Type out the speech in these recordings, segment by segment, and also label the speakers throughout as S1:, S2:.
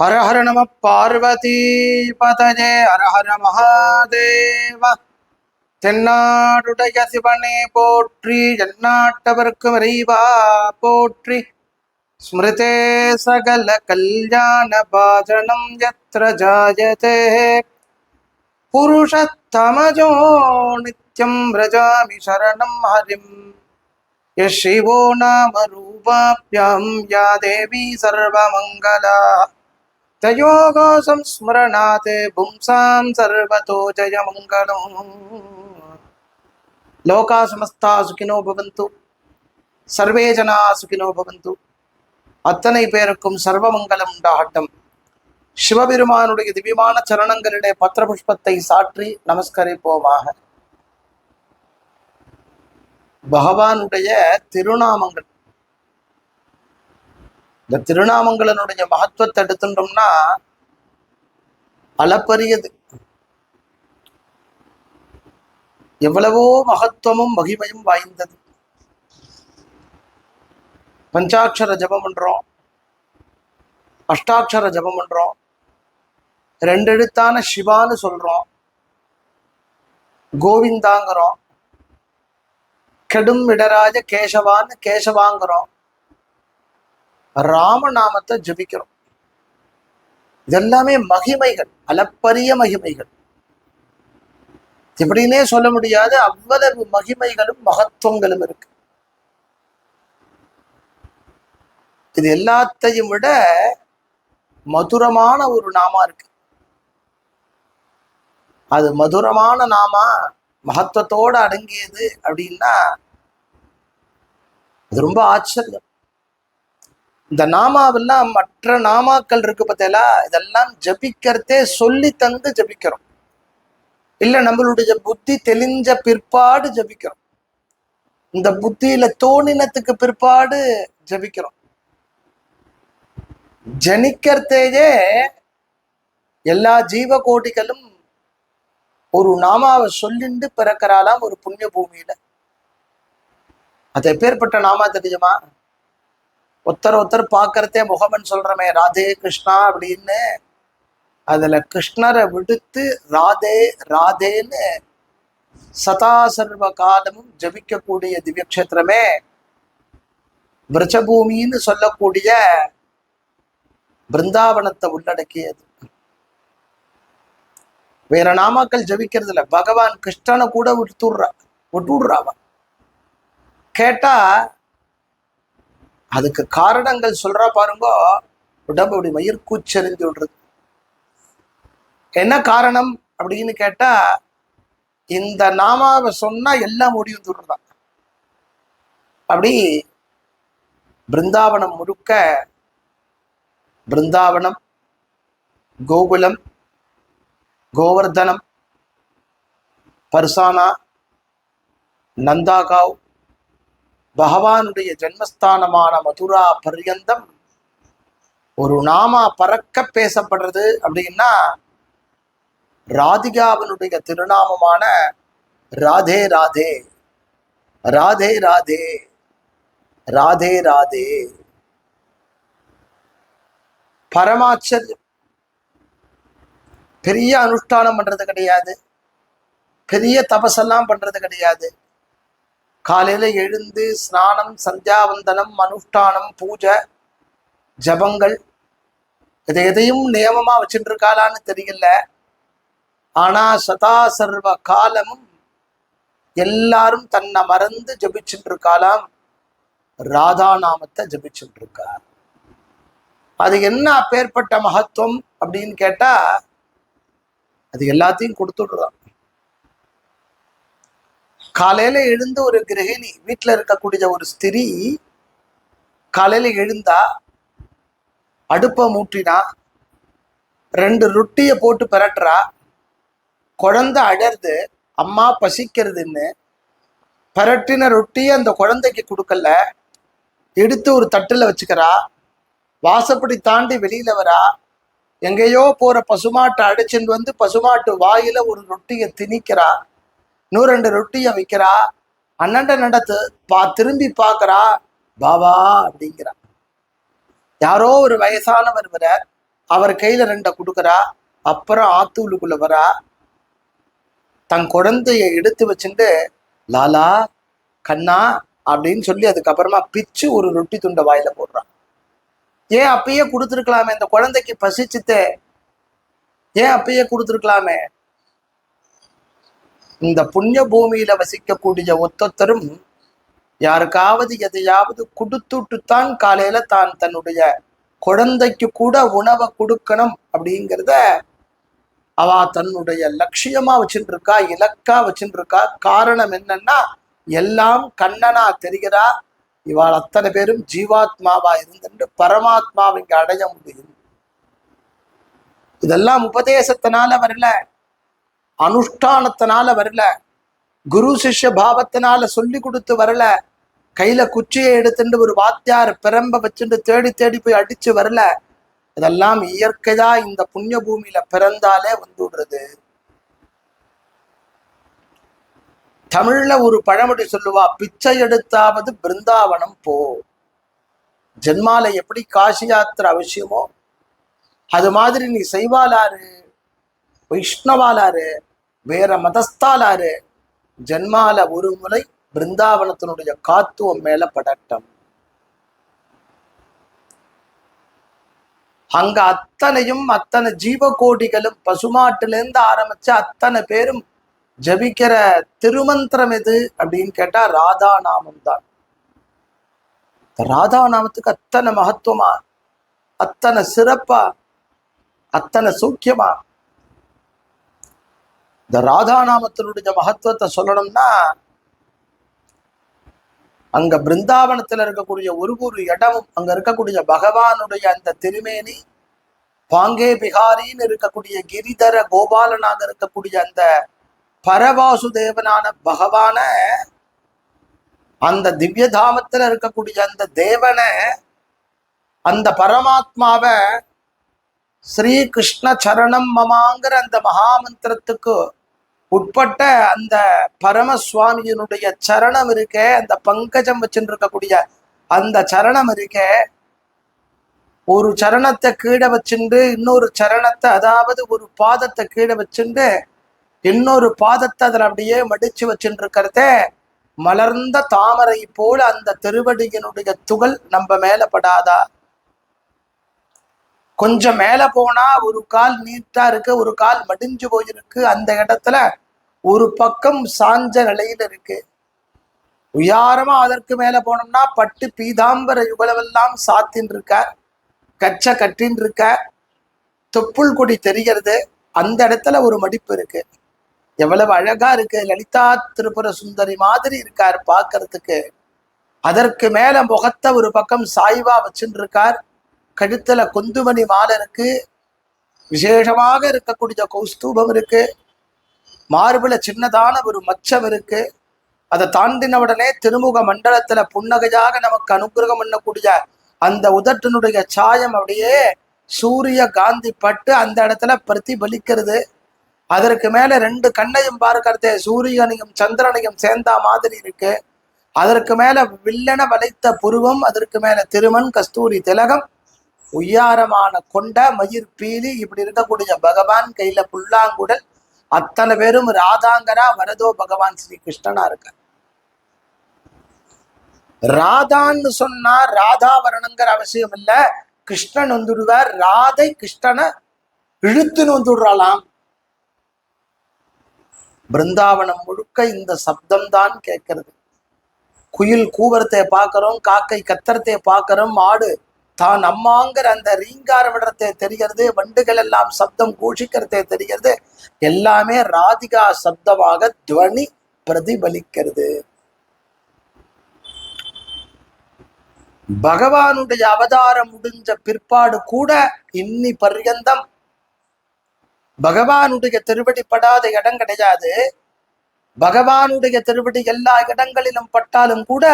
S1: ஹரஹர நம பார்வதி பதஜே ஹரஹர மகாதேவ தென்னாடுடைய சிவனே போற்றி எந்நாட்டவர்க்கும் இறைவா போற்றி. ஸ்மிருதே சகல கல்யாண பாஜனம் எத்திர ஜாயதே. புருஷத்தமஜோ நித்யம் விரஜாமி சரணம் ஹரிம். யசிவோ நாம ரூபாபியம் யா தேவி சர்வமங்கலா. தயோகோசம் ஸ்மரணாத் பும்சாம் சர்வதோ ஜயமங்கலம் லோகா சமஸ்தா சுகினோ பவந்து சர்வே ஜனா சுகினோ பவந்து அத்தனை பேருக்கும் சர்வமங்கலம் உண்டாகட்டும். சிவபெருமானுடைய திவ்யமான சரணங்களிலே பத்திரபுஷ்பத்தை சாற்றி நமஸ்கரிப்போமாக. பகவானுடைய திருநாமங்கள். இந்த திருநாமங்களினுடைய மகத்துவத்தை எடுத்துட்டோம்னா அளப்பரியது. எவ்வளவோ மகத்துவமும் மகிமையும் வாய்ந்தது. பஞ்சாட்சர ஜபம் பண்றோம். அஷ்டாட்சர ஜபம் பண்றோம். ரெண்டு சிவான்னு சொல்றோம். கோவிந்தாங்கிறோம். கெடும் இடராஜ கேசவான்னு கேசவாங்கிறோம். ராமநாமத்தை ஜபிக்கிறோம். இதெல்லாமே மகிமைகள் அளப்பரிய மகிமைகள். எப்படின்னே சொல்ல முடியாது அவ்வளவு மகிமைகளும் மகத்துவங்களும் இருக்கு. இது எல்லாத்தையும் விட மதுரமான ஒரு நாமா இருக்கு. அது மதுரமான நாமா மகத்துவத்தோடு அடங்கியது அப்படின்னா அது ரொம்ப ஆச்சரியம். இந்த நாமாவெல்லாம் மற்ற நாமாக்கள் இருக்கு பார்த்தீங்களா? இதெல்லாம் ஜபிக்கிறதே சொல்லி தந்து ஜபிக்கிறோம். இல்ல நம்மளுடைய புத்தி தெளிஞ்ச பிற்பாடு ஜபிக்கிறோம். இந்த புத்தியில தோணினத்துக்கு பிற்பாடு ஜபிக்கிறோம். ஜனிக்கிறதேயே எல்லா ஜீவ கோடிகளும் ஒரு நாமாவை சொல்லிண்டு பிறக்கிறாலாம் ஒரு புண்ணிய பூமியில அது எப்பேற்பட்ட நாமா தெரியுமா? ஒருத்தர் ஒருத்தர் பார்க்கறதே முகமன் சொல்றமே ராதே கிருஷ்ணா அப்படின்னு. அதுல கிருஷ்ணரை விடுத்து ராதே ராதேன்னு சதா சர்வ காலமும் ஜபிக்கக்கூடிய திவ்யக்ஷேத்திரமே. விரஜபூமின்னு சொல்லக்கூடிய பிருந்தாவனத்தை உள்ளடக்கியது. வேற நாமாக்கள் ஜபிக்கிறது இல்லை பகவான் கிருஷ்ணனை கூட விட்டுடுறா விட்டுடுறாவா கேட்டா அதுக்கு காரணங்கள் சொல்றா பாருங்க. உடம்பு அப்படி மயிர் கூச்செறிஞ்சு விடுறது என்ன காரணம் அப்படின்னு கேட்டா இந்த நாமாவை சொன்னா எல்லாம் முடிவு விடுறதான் அப்படி பிருந்தாவனம் முழுக்க பிருந்தாவனம் கோகுலம் கோவர்தனம் பர்சானா நந்தாகாவ் பகவானுடைய ஜென்மஸ்தானமான மதுரா பர்யந்தம் ஒரு நாமா பறக்க பேசப்படுறது அப்படின்னா ராதிகாவினுடைய திருநாமமான ராதே ராதே ராதே ராதே ராதே ராதே. பரமாச்சரியம் பெரிய அனுஷ்டானம் பண்றது கிடையாது. பெரிய தபசெல்லாம் பண்றது கிடையாது. காலையில எழுந்து ஸ்நானம் சந்தியாவந்தனம் அனுஷ்டானம் பூஜை ஜபங்கள் இதை எதையும் நியமமா வச்சுட்டு இருக்காளான்னு தெரியல. ஆனா சதா சர்வ காலமும் எல்லாரும் தன்னை மறந்து ஜபிச்சுட்டு இருக்காளாம் ராதா நாமத்தை ஜபிச்சுட்டு இருக்கார் அது என்ன அப்பேற்பட்ட மகத்துவம் அப்படின்னு கேட்டா அது எல்லாத்தையும் கொடுத்துடுறான். காலையில எழுந்து ஒரு கிரகிணி வீட்டில் இருக்கக்கூடிய ஒரு ஸ்திரீ காலையில எழுந்தா அடுப்பை மூட்டினா ரெண்டு ரொட்டியை போட்டு பிரட்டுறா. குழந்தை அழறது அம்மா பசிக்கிறதுன்னு பரட்டின ரொட்டியை அந்த குழந்தைக்கு கொடுக்கல. எடுத்து ஒரு தட்டில் வச்சுக்கிறா. வாசப்படி தாண்டி வெளியில வரா. எங்கேயோ போற பசுமாட்டை அடைச்சிட்டு வந்து பசுமாட்டு வாயில ஒரு ரொட்டியை திணிக்கிறா. நூறு ரெண்டு ரொட்டியை விற்கிறா அண்ணண்ட நடத்து பா திரும்பி பார்க்குறா பாபா அப்படிங்கிறா. யாரோ ஒரு வயசானவர் வர அவர் கையில ரெண்டை கொடுக்குறா அப்புறம் ஆத்தூலுக்குள்ள வரா. தன் குழந்தைய எடுத்து வச்சுட்டு லாலா கண்ணா அப்படின்னு சொல்லி அதுக்கப்புறமா பிச்சு ஒரு ரொட்டி துண்டை வாயில போடுறான் ஏன் அப்பயே கொடுத்துருக்கலாமே இந்த குழந்தைக்கு பசிச்சுத்தே ஏன் அப்பயே கொடுத்துருக்கலாமே இந்த புண்ணிய பூமியில வசிக்கக்கூடிய ஒத்தொத்தரும் யாருக்காவது எதையாவது கொடுத்துட்டுத்தான் காலையில தான் தன்னுடைய குழந்தைக்கு கூட உணவை கொடுக்கணும் அப்படிங்கிறத அவ தன்னுடைய லட்சியமா வச்சுட்டு இருக்கா இலக்கா வச்சுட்டு இருக்கா காரணம் என்னன்னா எல்லாம் கண்ணனா தெரிகிறா. இவாள் அத்தனை பேரும் ஜீவாத்மாவா இருந்துட்டு பரமாத்மாவை இங்க அடைய முடியும். இதெல்லாம் உபதேசத்தினால வரல. அனுஷ்டானத்தினால வரல. குரு சிஷ்ய பாவத்தினால சொல்லி கொடுத்து வரல. கையில குச்சியை எடுத்துட்டு ஒரு வாத்தியார் பிரம்ப வச்சுட்டு தேடி தேடி போய் அடிச்சு வரல. இதெல்லாம் இயற்கையா இந்த புண்ணிய பூமியில பிறந்தாலே வந்து விடுறது தமிழ்ல ஒரு பழமொழி சொல்லுவா பிச்சை எடுத்தாவது பிருந்தாவனம் போ. ஜென்மால எப்படி காசி யாத்திரை அவசியமோ அது மாதிரி நீ செய்வாலாரு வைஷ்ணவாலாரு வேற மதஸ்தாலாரு ஜென்மால ஒரு முறை பிருந்தாவனத்தினுடைய காத்துவம் மேல படட்டம். அங்க அத்தனையும் அத்தனை ஜீவகோடிகளும் பசுமாட்டிலேருந்து ஆரம்பிச்ச அத்தனை பேரும் ஜபிக்கிற திருமந்திரம் எது அப்படின்னு கேட்டா ராதா நாமம் தான். ராதா நாமத்துக்கு அத்தனை மகத்துவமா? அத்தனை சிறப்பா? அத்தனை சூக்கியமா? இந்த ராதா நாமத்தினுடைய மகத்துவத்தை சொல்லணும்னா அங்க பிருந்தாவனத்துல இருக்கக்கூடிய ஒரு ஒரு இடமும் அங்க இருக்கக்கூடிய பகவானுடைய அந்த திருமேனி பாங்கே பிகாரின்னு இருக்கக்கூடிய கிரிதர கோபாலனாக இருக்கக்கூடிய அந்த பரவாசுதேவனான பகவான அந்த திவ்ய தாமத்துல இருக்கக்கூடிய அந்த தேவனை அந்த பரமாத்மாவை ஸ்ரீ கிருஷ்ண சரணம் மமாங்கிற அந்த மகாமந்திரத்துக்கு உட்பட்ட அந்த பரமசுவாமியினுடைய சரணம் இருக்கே அந்த பங்கஜம் வச்சுட்டு இருக்கக்கூடிய அந்த சரணம் இருக்கே ஒரு சரணத்தை கீழே வச்சுண்டு இன்னொரு சரணத்தை அதாவது ஒரு பாதத்தை கீழே வச்சுண்டு இன்னொரு பாதத்தை அதில் அப்படியே மடிச்சு வச்சுட்டு இருக்கிறதே மலர்ந்த தாமரை போல அந்த திருவடியினுடைய துகள் நம்ம மேல படாதா? கொஞ்சம் மேல போனா ஒரு கால் நீட்டா இருக்கு ஒரு கால் மடிஞ்சு போயிருக்கு. அந்த இடத்துல ஒரு பக்கம் சாஞ்ச நிலையில இருக்கு. உயாரமா அதற்கு மேல போனோம்னா பட்டு பீதாம்பர யுகலமெல்லாம் சாத்தின் இருக்க கச்ச கட்டின் இருக்க தொப்புள் கொடி தெரிகிறது. அந்த இடத்துல ஒரு மடிப்பு இருக்கு. எவ்வளவு அழகா இருக்கு. லலிதா திருபுர சுந்தரி மாதிரி இருக்கார் பார்க்கறதுக்கு. அதற்கு மேல முகத்தை ஒரு பக்கம் சாய்வா வச்சுட்டு இருக்கார் கழுத்துல குந்துமணி மாலை இருக்கு. விசேஷமாக இருக்கக்கூடிய கௌஸ்தூபம் இருக்கு. மார்பில் சின்னதான ஒரு மச்சம் இருக்கு. அதை தாண்டின உடனே திருமுக மண்டலத்துல புன்னகையாக நமக்கு அனுகிரகம் பண்ணக்கூடிய அந்த உதட்டினுடைய சாயம் அப்படியே சூரிய காந்தி பட்டு அந்த இடத்துல பிரதிபலிக்கிறது. அதற்கு மேல ரெண்டு கண்ணையும் பார்க்கறதே சூரியனையும் சந்திரனையும் சேர்ந்தா மாதிரி இருக்கு. அதற்கு மேல வில்லன வளைத்த புருவம் அதற்கு மேல திருமண் கஸ்தூரி திலகம் உய்யாரமான கொண்ட மயிர் பீலி இப்படி இருக்கக்கூடிய பகவான் கையில புல்லாங்குடல் அத்தனை பேரும் ராதாங்கரா வரதோ பகவான் ஸ்ரீ கிருஷ்ணனா இருக்க ராதான்னு சொன்னா ராதாவரணங்கிற அவசியம் இல்ல. கிருஷ்ணன் வந்துடுவார். ராதை கிருஷ்ணனை இழுத்துன்னு வந்துடுறாளாம். பிருந்தாவனம் முழுக்க இந்த சப்தம் தான் கேட்கறது. குயில் கூவரத்தை பார்க்கறோம் காக்கை கத்தரத்தை பார்க்கறோம் மாடு தான் அம்மாங்கிற அந்த ரீங்கார விடுறதே தெரிகிறது வண்டுகள் எல்லாம் சப்தம் கூஷிக்கிறதே தெரிகிறது. எல்லாமே ராதிகா சப்தமாக துவனி பிரதிபலிக்கிறது. பகவானுடைய அவதாரம் முடிஞ்ச பிற்பாடு கூட இன்னி பர்யந்தம். பகவானுடைய திருவடி படாத இடம் கிடையாது. பகவானுடைய திருவடி எல்லா இடங்களிலும் பட்டாலும் கூட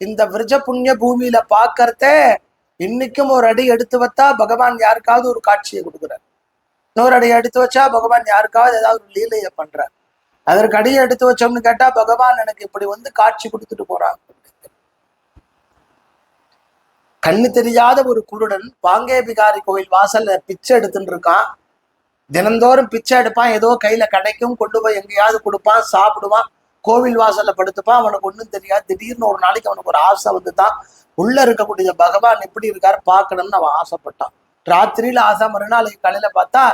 S1: இந்த விரஜ புண்ணிய பூமியில பார்க்கறதே இன்னைக்கும் ஒரு அடி எடுத்து வச்சா பகவான் யாருக்காவது ஒரு காட்சியை கொடுக்குறார். இன்னொரு அடி எடுத்து வச்சா பகவான் யாருக்காவது ஏதாவது ஒரு லீலையை பண்றார். அதற்கு அடியை எடுத்து வச்சோம்னு கேட்டா பகவான் எனக்கு இப்படி வந்து காட்சி கொடுத்துட்டு போறாங்க கண்ணு தெரியாத ஒரு குருடன் பாங்கே பிகாரி கோயில் வாசல்ல பிச்சை எடுத்துட்டு இருக்கான். தினந்தோறும் பிச்சை எடுப்பான். ஏதோ கையில கிடைக்கும் கொண்டு போய் எங்கேயாவது கொடுப்பான் சாப்பிடுவான். கோவில் வாசல்ல படுத்துப்பான். அவனுக்கு ஒன்றும் தெரியாது. திடீர்னு ஒரு நாளைக்கு அவனுக்கு ஒரு ஆசை வந்து தான் உள்ள இருக்கக்கூடிய பகவான் எப்படி இருக்காரு பார்க்கணும்னு அவன் ஆசைப்பட்டான். ராத்திரியில ஆசை மறுநாள் காலையில பார்த்தா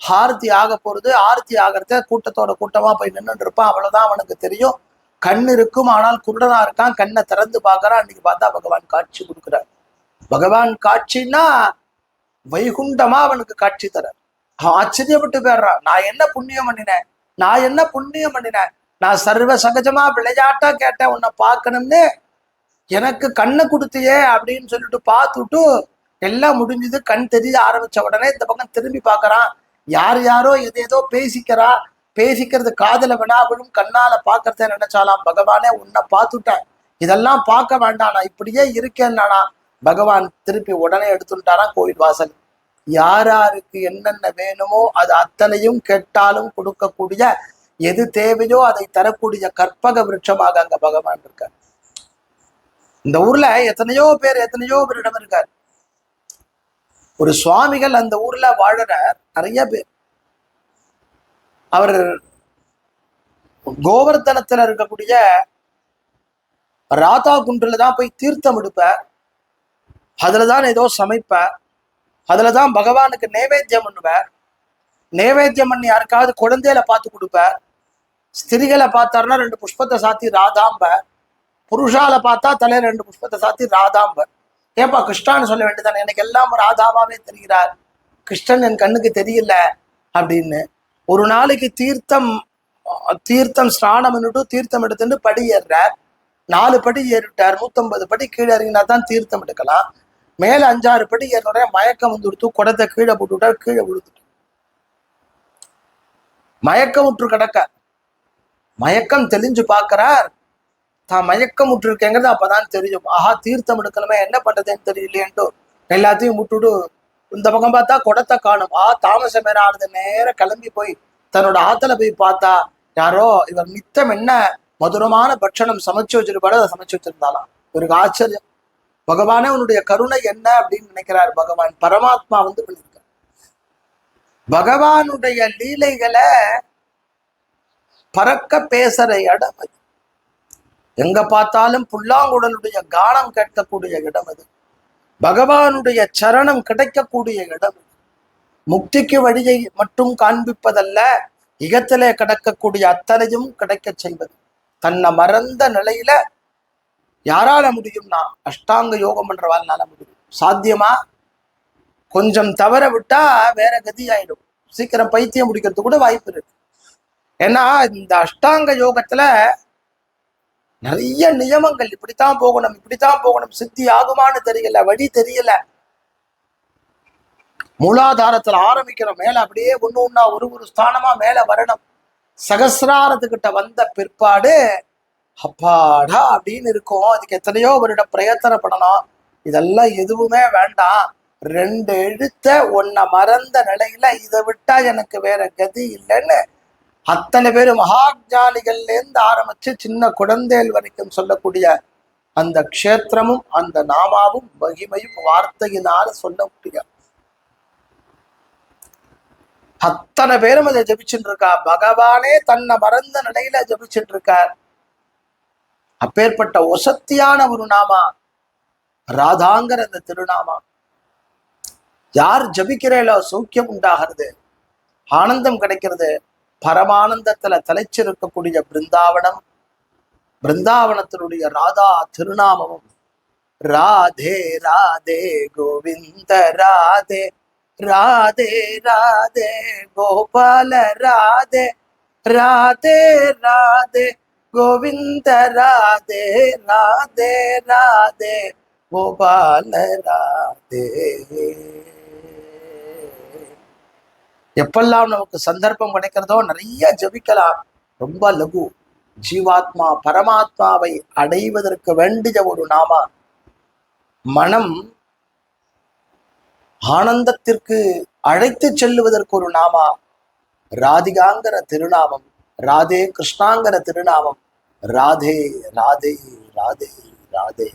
S1: ஆர்த்தி ஆக போறது ஆரத்தி ஆகிறத கூட்டத்தோட கூட்டமா போய் நின்றுட்டு இருப்பான். அவ்வளவுதான் அவனுக்கு தெரியும். கண் இருக்கும் ஆனால் குருடனா இருக்கான். கண்ணை திறந்து பார்க்கறான். அன்னைக்கு பார்த்தா பகவான் காட்சி கொடுக்குறார். பகவான் காட்சின்னா வைகுண்டமா அவனுக்கு காட்சி தர அவன் ஆச்சரியப்பட்டு போயிடுறான். நான் என்ன புண்ணியம் பண்ணினேன்? நான் என்ன புண்ணியம் பண்ணினேன்? நான் சர்வ சகஜமா விளையாட்டா கேட்டேன் உன்னை பார்க்கணும்னு. எனக்கு கண்ணை கொடுத்தியே அப்படின்னு சொல்லிட்டு பார்த்துட்டு எல்லாம் முடிஞ்சது. கண் தெரிய ஆரம்பிச்ச உடனே இந்த பக்கம் திரும்பி பார்க்கறான். யார் யாரோ எது ஏதோ பேசிக்கிறா. பேசிக்கிறது காதல வினாவிடும் கண்ணால பார்க்கறத நினைச்சாலாம். பகவானே உன்னை பார்த்துட்டேன். இதெல்லாம் பார்க்க வேண்டாம் நான் இப்படியே இருக்கேன்னானா பகவான் திருப்பி உடனே எடுத்துட்டானா கோயில் வாசல். யார் யாருக்கு என்னென்ன வேணுமோ அது அத்தனையும் கேட்டாலும் கொடுக்கக்கூடிய எது தேவையோ அதை தரக்கூடிய கற்பக விருட்சமாக அங்க பகவான் இருக்கார். இந்த ஊர்ல எத்தனையோ பேர் எத்தனையோ பேரிடம் இருக்கார். ஒரு சுவாமிகள் அந்த ஊர்ல வாழற நிறைய பேர். அவர் கோவர்த்தனத்துல இருக்கக்கூடிய ராதா குன்றுல தான் போய் தீர்த்தம் எடுப்பார். அதுல தான் ஏதோ சமைப்பார். அதுல தான் பகவானுக்கு நைவேத்தியம் பண்ணுவார். நைவேத்தியம் பண்ணி யாருக்காவது குழந்தையில பார்த்து கொடுப்பேன் ஸ்திரிகளை பார்த்தாருன்னா ரெண்டு புஷ்பத்தை சாத்தி ராதாம்ப. புருஷால பார்த்தா தலையில ரெண்டு புஷ்பத்தை சாத்தி ராதாம்ப. ஏப்பா கிருஷ்ணான்னு சொல்ல வேண்டியதானே எனக்கு எல்லாம் ராதாவாவே தெரிகிறார். கிருஷ்ணன் என் கண்ணுக்கு தெரியல அப்படின்னு. ஒரு நாளைக்கு தீர்த்தம் தீர்த்தம் ஸ்நானம் பண்ணிட்டு தீர்த்தம் எடுத்துட்டு படி ஏறுறார். நாலு படி ஏறிட்டார். நூத்தம்பது படி கீழே இறங்கினா தான் தீர்த்தம் எடுக்கலாம். மேல அஞ்சாறு படி ஏறினோட மயக்கம் வந்து குடத்தை கீழே போட்டு விட்டார் கீழே விழுந்துட்டு மயக்கம் விட்டு கிடக்க மயக்கம் தெளிஞ்சு பார்க்கறார். தான் மயக்கம் இருக்கேங்கிறது அப்பதான் தெரியும். ஆஹா தீர்த்தம் எடுக்கணுமே என்ன பண்றதுன்னு தெரியலையேன்ட்டு. எல்லாத்தையும் விட்டுட்டு இந்த பக்கம் பார்த்தா குடத்தை காணும். ஆ தாமசம் வேற ஆடுது. நேரம் கிளம்பி போய் தன்னோட ஆத்துல போய் பார்த்தா யாரோ இவர் நித்தம் என்ன மதுரமான பட்சணம் சமைச்சு வச்சிருப்பாரு அதை சமைச்சு வச்சிருந்தாலாம். இவருக்கு ஆச்சரியம். பகவானே உன்னுடைய கருணை என்ன அப்படின்னு நினைக்கிறார் பகவான். பரமாத்மா வந்து பகவானுடைய லீலைகளை பறக்க பேசுற இடம் அது. எங்க பார்த்தாலும் புல்லாங்குடலுடைய கானம் கேட்கக்கூடிய இடம் அது. பகவானுடைய சரணம் கிடைக்கக்கூடிய இடம் முக்திக்கு வழியை மட்டும் காண்பிப்பதல்ல இகத்திலே கிடக்கக்கூடிய அத்தனையும் கிடைக்கச் செய்வது. தன்னை மறந்த நிலையில யாரால முடியும்னா அஷ்டாங்க யோகம் பண்றவாள்னால முடியும். சாத்தியமா? கொஞ்சம் தவற விட்டா வேற கதி ஆயிடும் சீக்கிரம் பைத்தியம் முடிக்கிறதுக்கு கூட வாய்ப்பு இருக்கு. ஏன்னா இந்த அஷ்டாங்க யோகத்துல நிறைய நியமங்கள் இப்படித்தான் போகணும் இப்படித்தான் போகணும் சித்தி ஆகுமான்னு தெரியல வழி தெரியல. மூலாதாரத்துல ஆரம்பிக்கிறோம் மேல அப்படியே ஒண்ணு ஒண்ணா ஒரு ஒரு ஸ்தானமா மேல வரணும். சகசிராரத்துக்கிட்ட வந்த பிற்பாடு அப்பாடா அப்படின்னு இருக்கும். அதுக்கு எத்தனையோ வருடம் பிரயத்தனப்படணும். இதெல்லாம் எதுவுமே வேண்டாம். ரெண்டு எழுத்த ஒன்ன மறந்த நிலையில இதை விட்டா எனக்கு வேற கதி இல்லைன்னு அத்தனை பேர் மகாஜானிகள்ல இருந்து ஆரம்பிச்சு சின்ன குழந்தைகள் வரைக்கும் சொல்லக்கூடிய அந்த க்ஷேத்திரமும் அந்த நாமாவும் மகிமையும் வார்த்தையினால சொல்ல முடியாது அத்தனை பேரும் அதை ஜபிச்சுட்டு இருக்கா. பகவானே தன்னை மறந்த நிலையில ஜபிச்சுட்டு இருக்கார். அப்பேற்பட்ட ஒசத்தியான ஒரு நாமா. ராதாங்கிற அந்த திருநாமா. யார் ஜபிக்கிறேலோ சௌக்கியம் உண்டாகிறது. ஆனந்தம் கிடைக்கிறது. பரமானந்தத்துல தலைச்சிருக்கக்கூடிய பிருந்தாவனம் பிருந்தாவனத்தினுடைய ராதா திருநாமமும். ராதே ராதே கோவிந்த ராதே ராதே ராதே கோபால ராதே ராதே ராதே கோவிந்த ராதே ராதே ராதே கோபால ராதே. எப்பெல்லாம் நமக்கு சந்தர்ப்பம் கிடைக்கிறதோ நிறைய ஜபிக்கலாம். ரொம்ப லகு. ஜீவாத்மா பரமாத்மாவை அடைவதற்கு வேண்டிய ஒரு நாமா. மனம் ஆனந்தத்திற்கு அழைத்து செல்லுவதற்கு ஒரு நாமா. ராதிகாங்கிற திருநாமம் ராதே கிருஷ்ணாங்கிற திருநாமம். ராதே ராதே ராதே ராதே.